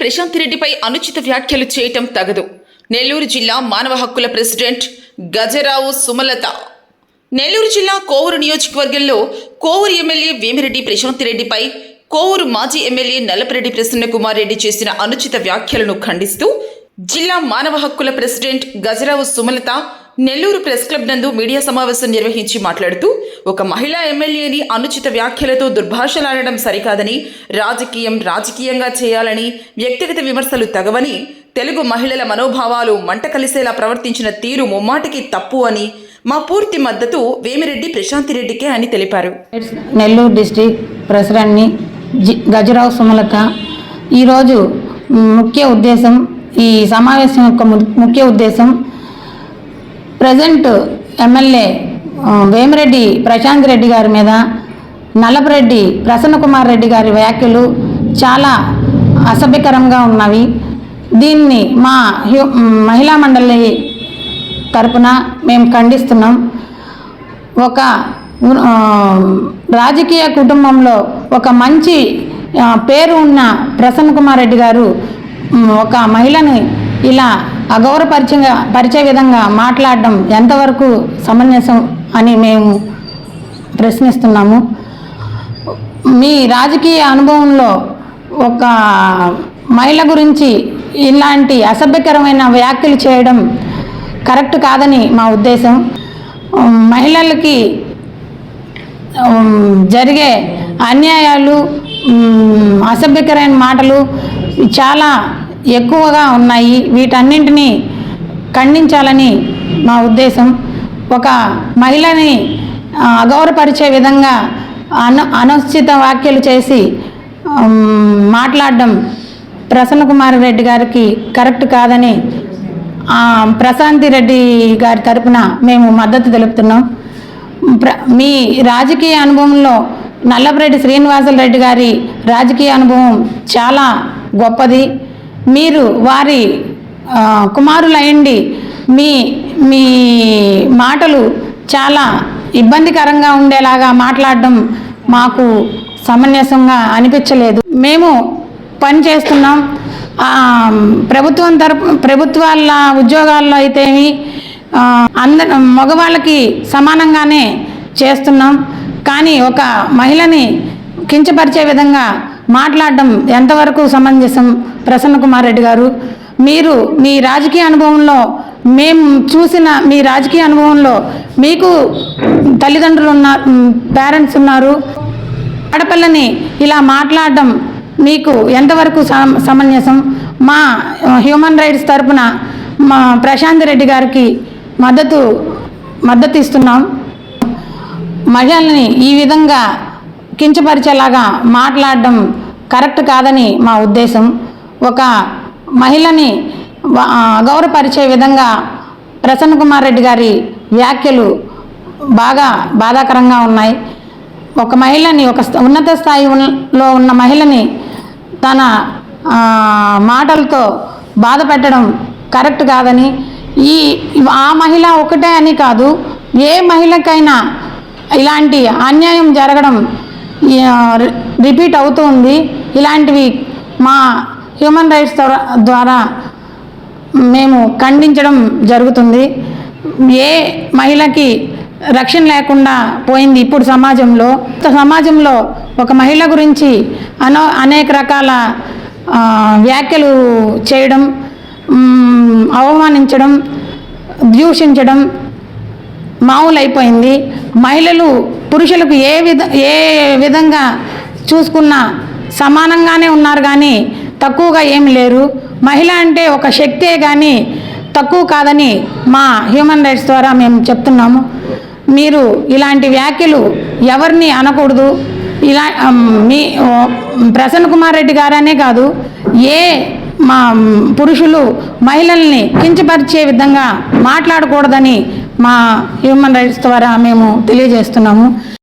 ప్రశాంత్ రెడ్డిపై అనుచిత వ్యాఖ్యలు చేయటం తగదు. నెల్లూరు జిల్లా మానవ హక్కుల ప్రెసిడెంట్ గజరావు సుమలత. నెల్లూరు జిల్లా కోవూరు నియోజకవర్గంలో కోవూరు ఎమ్మెల్యే వేమిరెడ్డి ప్రశాంత్ రెడ్డిపై కోవూరు మాజీ ఎమ్మెల్యే నల్లపరెడ్డి ప్రసన్న కుమార్ రెడ్డి చేసిన అనుచిత వ్యాఖ్యలను ఖండిస్తూ జిల్లా మానవ హక్కుల president Gajarao Sumalatha Nellore press club నందు మీడియా సమావేశం నిర్వహించి మాట్లాడుతూ ఒక మహిళా ఎమ్మెల్యేని అనుచిత వ్యాఖ్యలతో దుర్భాషలాడడం సరికాదని రాజకీయం రాజకీయంగా చేయాలని వ్యక్తిగత విమర్శలు తగవని తెలుగు మహిళల మనోభావాలు మంట కలిసేలా ప్రవర్తించిన తీరు ముమ్మాటికి తప్పు అని మా పూర్తి మద్దతు వేమిరెడ్డి ప్రశాంతిరెడ్డికే అని తెలిపారు. నెల్లూరు డిస్టిక్ ప్రెసిడెంట్ని గజరావు సుమలత. ఈరోజు ముఖ్య ఉద్దేశం ఈ సమావేశం యొక్క ము- ముఖ్య ఉద్దేశం ప్రజెంట్ ఎమ్మెల్యే వేమిరెడ్డి ప్రశాంత్ రెడ్డి గారి మీద నల్లపరెడ్డి ప్రసన్న కుమార్ రెడ్డి గారి వ్యాఖ్యలు చాలా అసభ్యకరంగా ఉన్నవి. దీన్ని మా హ్యూ మహిళా మండలి తరపున మేము ఖండిస్తున్నాం. ఒక రాజకీయ కుటుంబంలో ఒక మంచి పేరు ఉన్న ప్రసన్న కుమార్ రెడ్డి గారు ఒక మహిళని ఇలా అగౌరవపరిచే పరిచే విధంగా మాట్లాడడం ఎంతవరకు సమంజసం అని మేము ప్రశ్నిస్తున్నాము. మీ రాజకీయ అనుభవంలో ఒక మహిళ గురించి ఇలాంటి అసభ్యకరమైన వ్యాఖ్యలు చేయడం కరెక్ట్ కాదని మా ఉద్దేశం. మహిళలకి జరిగే అన్యాయాలు అసభ్యకరమైన మాటలు చాలా ఎక్కువగా ఉన్నాయి. వీటన్నింటినీ ఖండించాలని మా ఉద్దేశం. ఒక మహిళని అగౌరపరిచే అగౌరవపరిచే విధంగా అను అనుచిత వ్యాఖ్యలు చేసి మాట్లాడడం ప్రసన్న కుమార్ రెడ్డి గారికి కరెక్ట్ కాదని ప్రశాంతి రెడ్డి గారి తరపున మేము మద్దతు తెలుపుతున్నాం. ప్ర మీ రాజకీయ అనుభవంలో నల్లపరెడ్డి శ్రీనివాసులు రెడ్డి గారి రాజకీయ అనుభవం చాలా గొప్పది. మీరు వారి కుమారులయండి మీ మీ మాటలు చాలా ఇబ్బందికరంగా ఉండేలాగా మాట్లాడడం మాకు సమంజసంగా అనిపించలేదు. మేము పని చేస్తున్నాం. ప్రభుత్వం తరపు ప్రభుత్వాల ఉద్యోగాల్లో అయితేమి ఆ, అందరు మగవాళ్ళకి సమానంగానే చేస్తున్నాం. కానీ ఒక మహిళని కించపరిచే విధంగా మాట్లాడడం ఎంతవరకు సమంజసం? ప్రసన్న కుమార్ రెడ్డి గారు మీరు మీ రాజకీయ అనుభవంలో మేము చూసిన మీ రాజకీయ అనుభవంలో మీకు తల్లిదండ్రులు ఉన్నారు పేరెంట్స్ ఉన్నారు. ఆడపిల్లని ఇలా మాట్లాడడం మీకు ఎంతవరకు సమ- సమంజసం? మా హ్యూమన్ రైట్స్ తరపున మా ప్రశాంత్ రెడ్డి గారికి మద్దతు మద్దతు ఇస్తున్నాం మహిళల్ని ఈ విధంగా కించపరిచేలాగా మాట్లాడడం కరెక్ట్ కాదని మా ఉద్దేశం. ఒక మహిళని అగౌరవపరిచే గౌరవపరిచే విధంగా ప్రసన్న కుమార్ రెడ్డి గారి వ్యాఖ్యలు బాగా బాధాకరంగా ఉన్నాయి. ఒక మహిళని ఒక ఉన్నత స్థాయిలో ఉన్న- మహిళని తన మాటలతో బాధ పెట్టడం కరెక్ట్ కాదని ఈ ఆ మహిళ ఒకటే అని కాదు ఏ మహిళకైనా ఇలాంటి అన్యాయం జరగడం రిపీట్ అవుతూ ఉంది. ఇలాంటివి మా హ్యూమన్ రైట్స్ ద్వారా- ద్వారా మేము ఖండించడం జరుగుతుంది. ఏ మహిళకి రక్షణ లేకుండా పోయింది ఇప్పుడు సమాజంలో? సమాజంలో ఒక మహిళ గురించి అనో అనేక రకాల వ్యాఖ్యలు చేయడం అవమానించడం దూషించడం మామూలైపోయింది. మహిళలు పురుషులకు ఏ విధ ఏ విధంగా చూసుకున్నా సమానంగానే ఉన్నారు కానీ తక్కువగా ఏమి లేరు. మహిళ అంటే ఒక శక్తే కానీ తక్కువ కాదని మా హ్యూమన్ రైట్స్ ద్వారా మేము చెప్తున్నాము. మీరు ఇలాంటి వ్యాఖ్యలు ఎవరిని అనకూడదు. ఇలా మీ ప్రసన్న కుమార్ రెడ్డి గారనే కాదు ఏ మా పురుషులు మహిళల్ని కించపరిచే విధంగా మాట్లాడకూడదని మా హ్యూమన్ రైట్స్ ద్వారా మేము తెలియజేస్తున్నాము.